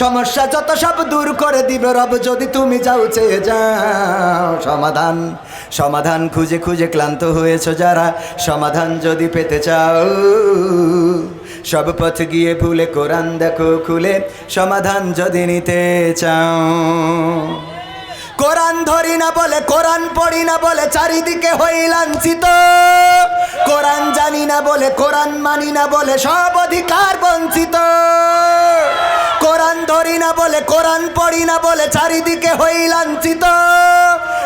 সমস্যা যত সব দূর করে দিবে রব, যদি তুমি যাও, চেয়ে যাও। সমাধান সমাধান খুঁজে খুঁজে ক্লান্ত হয়েছ যারা, সমাধান যদি পেতে চাও। সব পথ গিয়ে ভুলে কোরআন দেখো খুলে, সমাধান যদি নিতে চাও। কোরআন ধরি না বলে, কোরআন পড়ি না বলে, চারিদিকে হই লাঞ্ছিত। কোরআন জানি না বলে, কোরআন মানি না বলে, সব অধিকার বঞ্চিত। কোরআন ধরি না বলে কোরআন পড়ি না বলে চারিদিকে হই লাঞ্ছিত।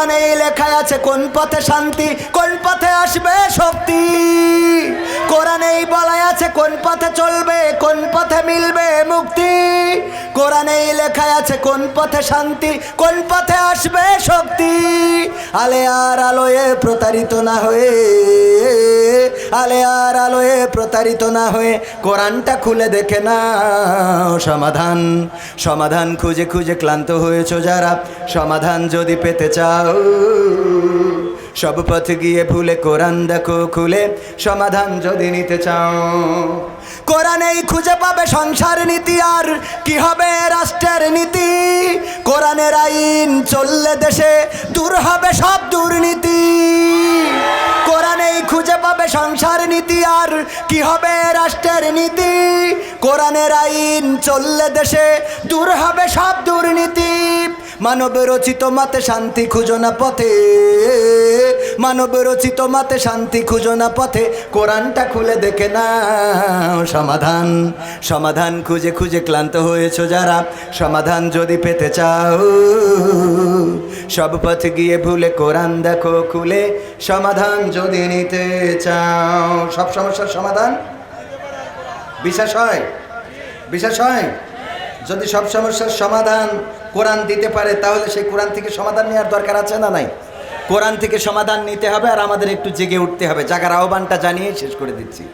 কোরআনেই লেখা আছে, কোন পথে শান্তি, কোন পথে আসবে শক্তি? কোরআনেই বলাই আছে, কোন পথে চলবে, কোন পথে মিলবে মুক্তি? কোরআনেই লেখা আছে, কোন পথে শান্তি, কোন পথে আসবে শক্তি? আলে আর আলোয়ে প্রতারিত না হয়ে আলে আর আলোয়ে প্রতারিত না হয়ে কোরআনটা খুলে দেখে না সমাধান। সমাধান খুঁজে খুঁজে ক্লান্ত হয়েছো যারা, সমাধান যদি পেতে চাও। সব পথ গিয়ে ভুলে কোরআন দেখো খুলে, সমাধান যদি নিতে চাও। কোরআনেই খুঁজে পাবে সংসার নীতি, আর কি হবে রাষ্ট্রের নীতি? কোরআনের আইন চললে দেশে দূর হবে সব দুর্নীতি। কোরআনেই খুঁজে পাবে সংসার নীতি, আর কি হবে রাষ্ট্রের নীতি? কোরআনের আইন চললে দেশে দূর হবে সব দুর্নীতি। মানব রচিত মাতে শান্তি খুঁজো না পথে। মানব রচিত মাতে শান্তি খুঁজো না পথে, কোরআনটা খুলে দেখে না সমাধান। সমাধান খুঁজে খুঁজে ক্লান্ত হয়েছো যারা, সমাধান যদি পেতে চাও। সব পথ গিয়ে ভুলে কোরআন দেখো খুলে, সমাধান যদি নিতে চাও। সব সমস্যার সমাধান? বিশ্বাস হয়? বিশ্বাস হয়? যদি সব সমস্যার সমাধান কোরআন দিতে পারে, তাহলে সেই কোরআন থেকে সমাধান নেওয়ার দরকার আছে না নাই? কোরআন থেকে সমাধান নিতে হবে আর আমাদের একটু জেগে উঠতে হবে। জাগার আহ্বানটা জানিয়ে শেষ করে দিচ্ছি।